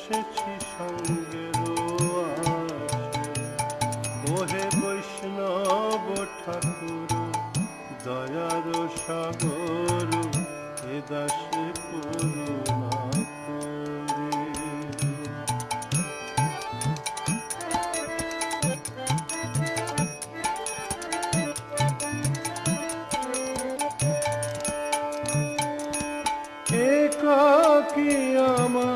এসেছি সঙ্গে ওহে বৈষ্ণব ঠাকুর দয়ার সাগর এ দাসে করুণা কি আমার